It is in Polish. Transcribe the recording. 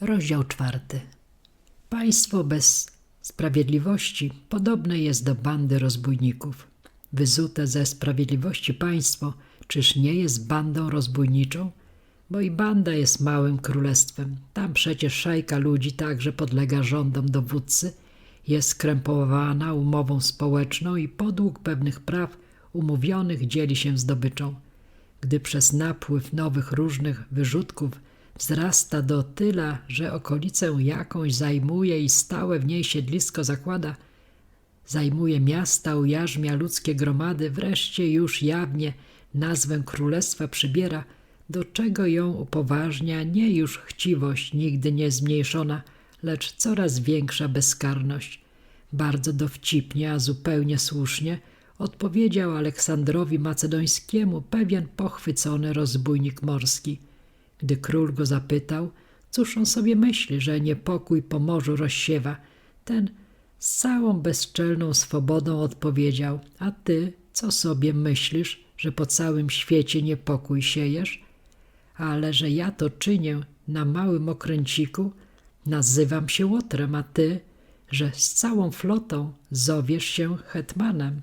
Rozdział czwarty. Państwo bez sprawiedliwości podobne jest do bandy rozbójników. Wyzute ze sprawiedliwości państwo, czyż nie jest bandą rozbójniczą? Bo i banda jest małym królestwem. Tam przecież szajka ludzi także podlega rządom dowódcy, jest skrępowana umową społeczną i podług pewnych praw umówionych dzieli się zdobyczą. Gdy przez napływ nowych różnych wyrzutków wzrasta do tyla, że okolicę jakąś zajmuje i stałe w niej siedlisko zakłada, zajmuje miasta, ujarzmia ludzkie gromady, wreszcie już jawnie nazwę królestwa przybiera, do czego ją upoważnia nie już chciwość nigdy nie zmniejszona, lecz coraz większa bezkarność. Bardzo dowcipnie, a zupełnie słusznie odpowiedział Aleksandrowi Macedońskiemu pewien pochwycony rozbójnik morski. Gdy król go zapytał, cóż on sobie myśli, że niepokój po morzu rozsiewa, ten z całą bezczelną swobodą odpowiedział: A ty co sobie myślisz, że po całym świecie niepokój siejesz? Ale że ja to czynię na małym okręciku, nazywam się Łotrem, a ty, że z całą flotą zowiesz się hetmanem.